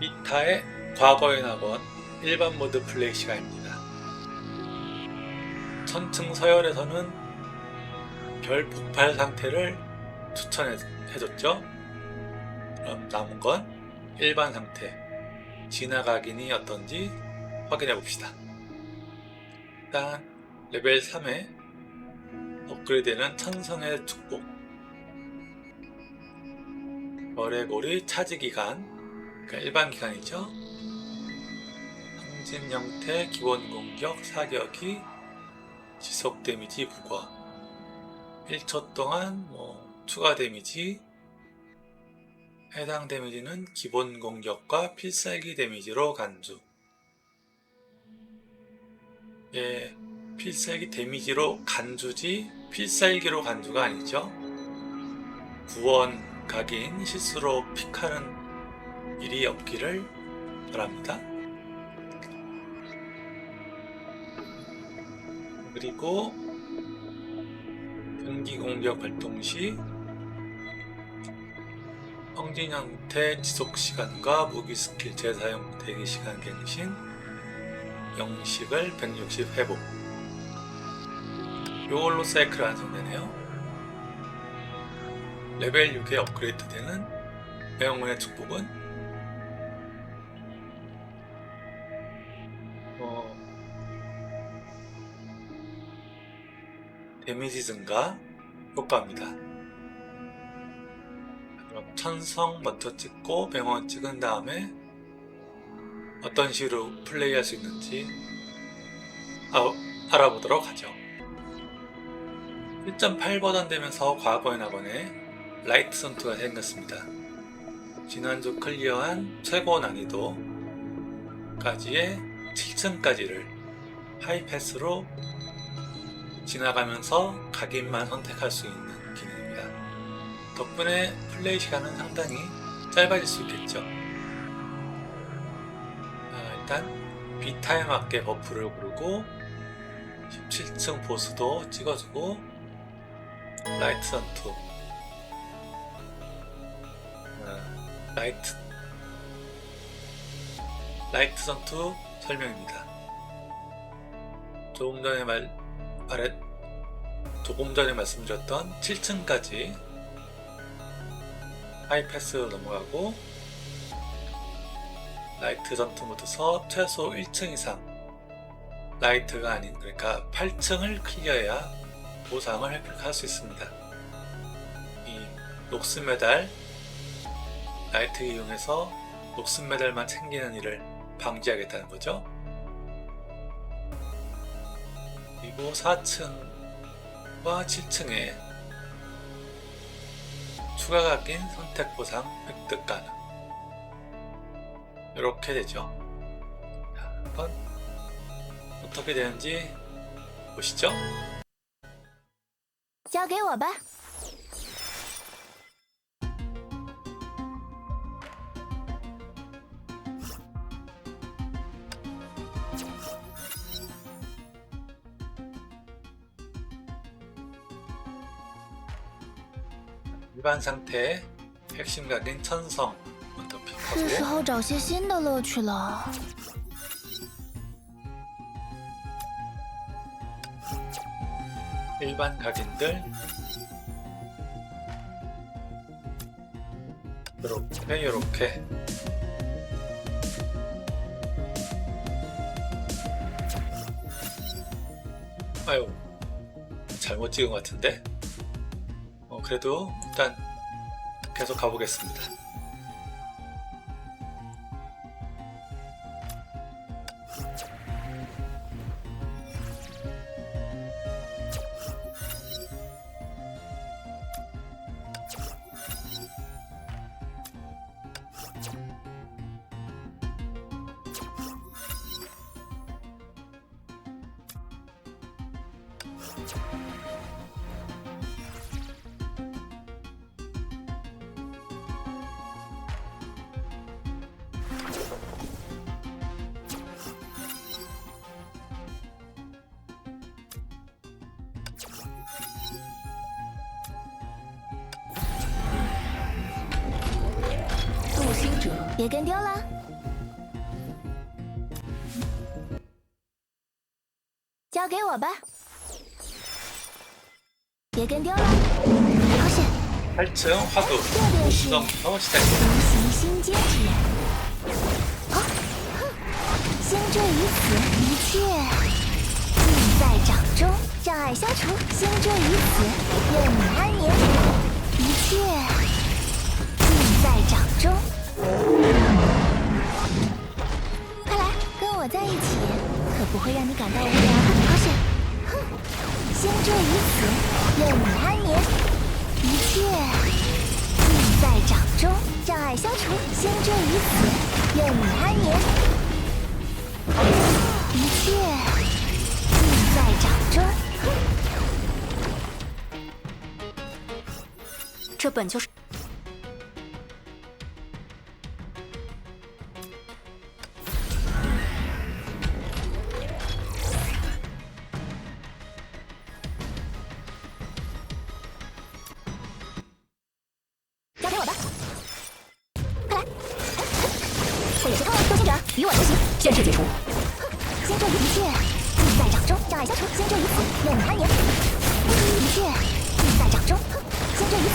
이타의 과거의 낙원 일반 모드 플레이 시간입니다. 천층 서열에서는 별 폭발 상태를 추천해줬죠. 그럼 남은 건 일반 상태, 지나가긴이 어떤지 확인해 봅시다. 일단 레벨 3에 업그레이드는 천성의 축복, 별의 고리 차지 기간, 그러니까 일반 기간이죠. 항진 형태 기본 공격 사격이 지속 데미지 부과. 1초 동안 뭐 추가 데미지. 해당 데미지는 기본 공격과 필살기 데미지로 간주. 예, 필살기 데미지로 간주지 필살기로 간주가 아니죠. 구원 각인 실수로 픽하는 일이 없기를 바랍니다. 그리고 분기 공격 발동 시 황진 형태 지속 시간과 무기 스킬 재사용 대기 시간 갱신 영식을 160 회복 요걸로 사이클 완성되네요. 레벨 6에 업그레이드 되는 매형문의 축복은 데미지 증가 효과입니다. 그럼 천성 먼저 찍고 병원 찍은 다음에 어떤 식으로 플레이할 수 있는지 아, 알아보도록 하죠. 1.8 버전 되면서 과거의 낙원에 라이트 선투가 생겼습니다. 지난주 클리어한 최고 난이도까지의 7층까지를 하이패스로 지나가면서 각인만 선택할 수 있는 기능입니다. 덕분에 플레이 시간은 상당히 짧아질 수 있겠죠. 아, 일단 비타에 맞게 버프를 고르고 17층 보스도 찍어주고 라이트 선투 아, 라이트 라이트 선투 설명입니다. 조금 전에 말 말했 조금 전에 말씀드렸던 7층까지 하이패스로 넘어가고 라이트 전투 모드서 최소 1층 이상 라이트가 아닌 그러니까 8층을 클리어해야 보상을 획득할 수 있습니다. 이 녹스 메달 라이트 이용해서 녹스 메달만 챙기는 일을 방지하겠다는 거죠. 그리고 4층과 7층에 추가가 낀 선택 보상 획득 가능. 이렇게 되죠. 한번 어떻게 되는지 보시죠. 저게 와봐. 일반 상태 핵심 각인 천성 먼저 是时 픽하고 候找些新的乐趣了。 일반 각인들 요렇게 요렇게 아유 잘못 찍은 것 같은데 어, 그래도 일단 계속 가보겠습니다 别跟丢了。交给我吧。别跟丢了。这便是独行心间之人。哦，哼。星坠于此，一切尽在掌中。障碍消除，星坠于此，愿你安眠。一切。会让你感到无聊。好险，哼，先坠于此，愿你安眠，一切。尽在掌中，障碍消除。先坠于此，愿你安眠。一切尽在掌中。这本就是。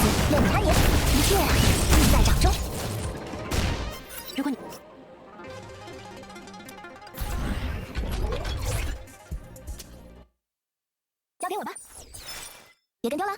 先坠于此，愿你安眠。一切尽在掌中。如果你交给我吧，别跟丢了。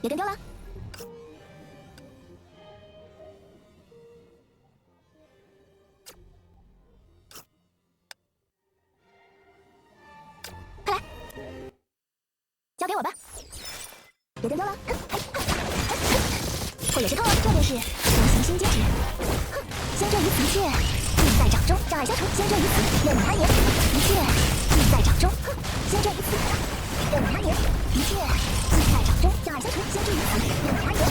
别跟丢了。快来，交给我吧，别跟丢了。哼嘿哼嘿嘿会有些痛，这便是独行新阶级。哼，先坠于此，一切尽在掌中，障碍消除。先坠于此，愿你安眠。一切尽在掌中。哼，先坠于此，愿你安眠。一切尽在掌中，障碍消除。先坠于此，愿你安眠。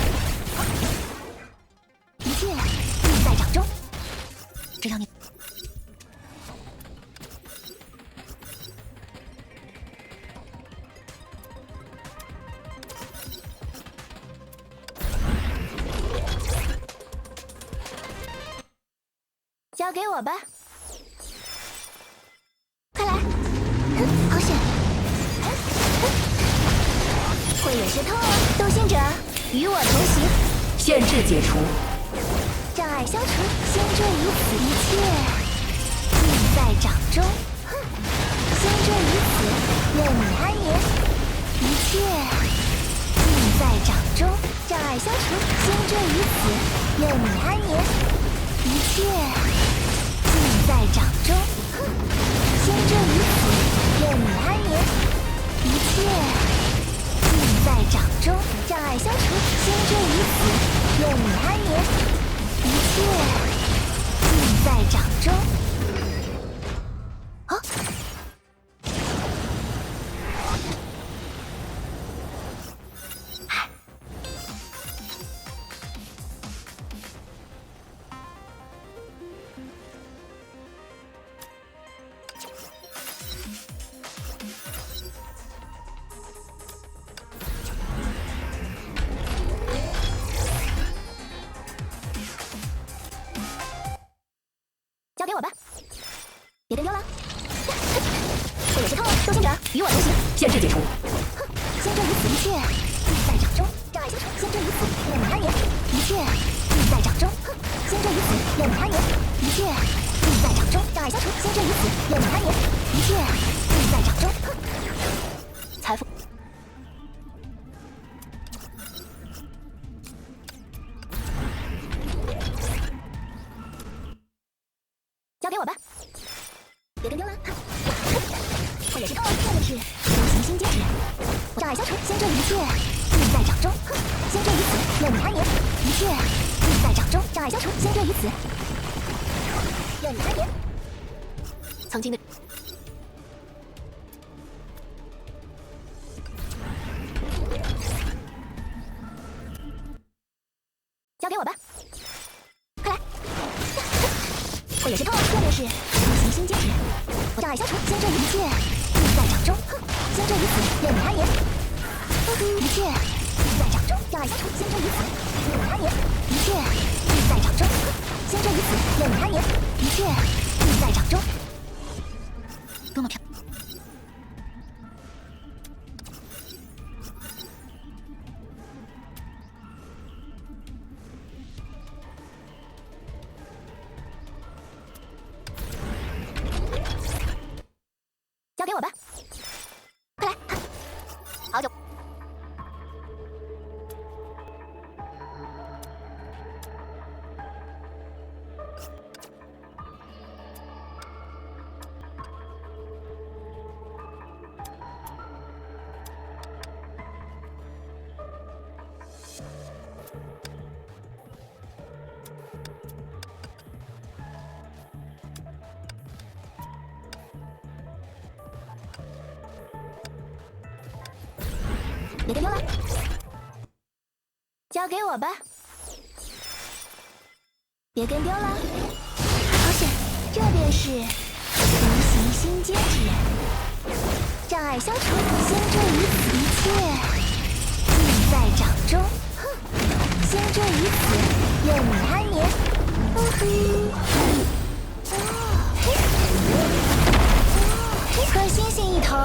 一切尽在掌中，只要你。交给我吧，会有些痛哦，斗心者与我同行。限制解除，障碍消除，先坠于此，一切尽在掌中。哼，先坠于此，愿你安眠。一切尽在掌中，障碍消除。先坠于此，愿你安眠。一切尽在掌中。哼，先坠于此，愿你安眠。一切在掌中，障碍消除。心坠于此，愿你安眠。一切尽在掌中。先坠于此，愿你安眠。一切尽在掌中，障碍消除。先阵于此，愿你安眠。一切尽在掌中。一切尽在掌中，障碍消除。先坠于此，愿你安眠。曾经的千年一切尽在掌中。别跟丢了，交给我吧。别跟丢了，好险，这便是无形新戒指，障碍消除，先坠于此，一切尽在掌中。哼，先坠于此，愿你安眠。哦嘿，哦嘿，哦嘿，和星星一同。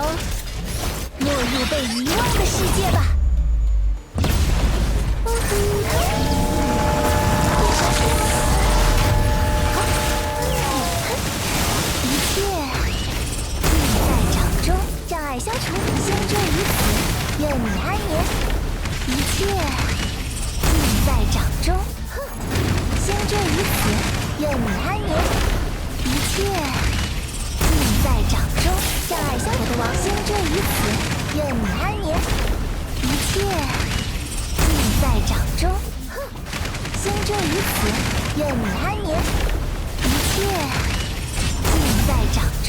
落入被遗忘的世界吧。于此，愿你安眠。一切尽在掌中。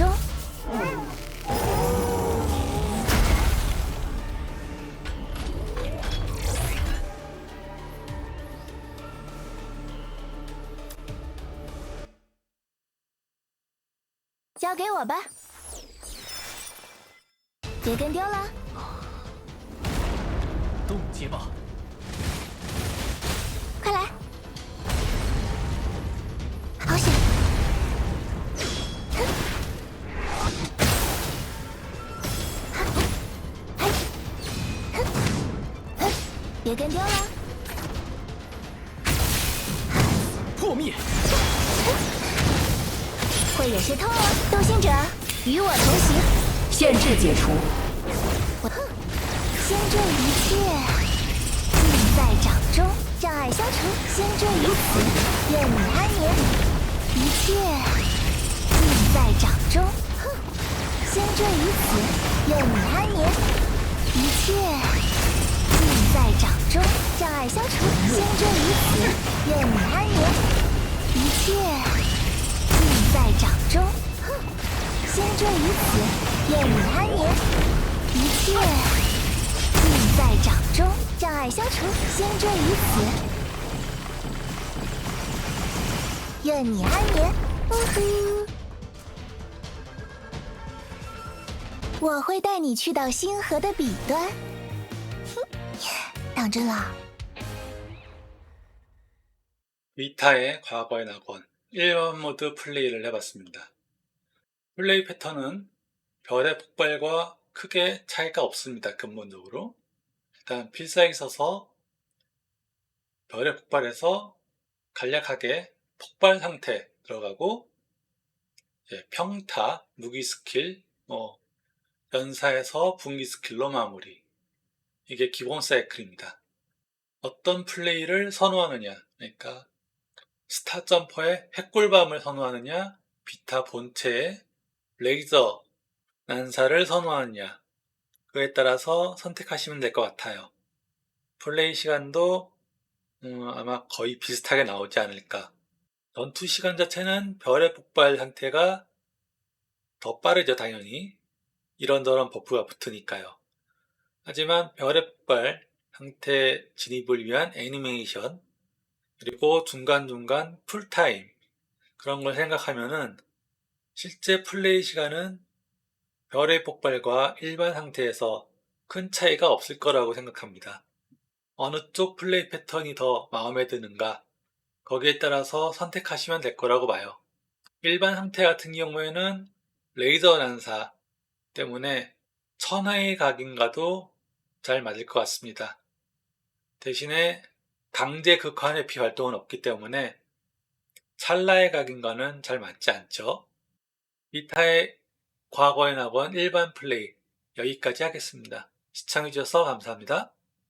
交给我吧，别跟丢了。冻结吧，别跟丢了！破灭！会有些痛哦，斗心者，与我同行。限制解除，我哼，先坠一切尽在掌中，障碍消除，先坠于此，愿你安眠。一切尽在掌中，哼，先坠于此，愿你安眠。一切尽在掌中，障碍消除，先坠于此，愿你安眠。一切尽在掌中，哼，先坠于此，愿你安眠。一切尽在掌中，障碍消除，先坠于此。愿你安眠。呜呼！我会带你去到星河的彼端。哼，当真了？ 위타의 과거의 낙원 1번 모드 플레이를 해봤습니다. 플레이 패턴은 별의 폭발과 크게 차이가 없습니다. 근본적으로. 일단 필살기 써서 별의 폭발에서 간략하게 폭발 상태 들어가고 이제 평타, 무기 스킬, 뭐 연사에서 분기 스킬로 마무리. 이게 기본 사이클입니다. 어떤 플레이를 선호하느냐. 그러니까 스타 점퍼의 핵골밤을 선호하느냐, 비타 본체의 레이저 난사를 선호하느냐, 그에 따라서 선택하시면 될 것 같아요. 플레이 시간도 음, 아마 거의 비슷하게 나오지 않을까. 전투 시간 자체는 별의 폭발 상태가 더 빠르죠, 당연히. 이런저런 버프가 붙으니까요. 하지만 별의 폭발 상태 진입을 위한 애니메이션, 그리고 중간중간 풀타임, 그런 걸 생각하면은 실제 플레이 시간은 별의 폭발과 일반 상태에서 큰 차이가 없을 거라고 생각합니다. 어느 쪽 플레이 패턴이 더 마음에 드는가 거기에 따라서 선택하시면 될 거라고 봐요. 일반 상태 같은 경우에는 레이저 난사 때문에 천하의 각인가도 잘 맞을 것 같습니다. 대신에 강제 극한 회피 활동은 없기 때문에 찰나의 각인과는 잘 맞지 않죠. 이타의 과거의 낙원 일반 플레이 여기까지 하겠습니다. 시청해주셔서 감사합니다.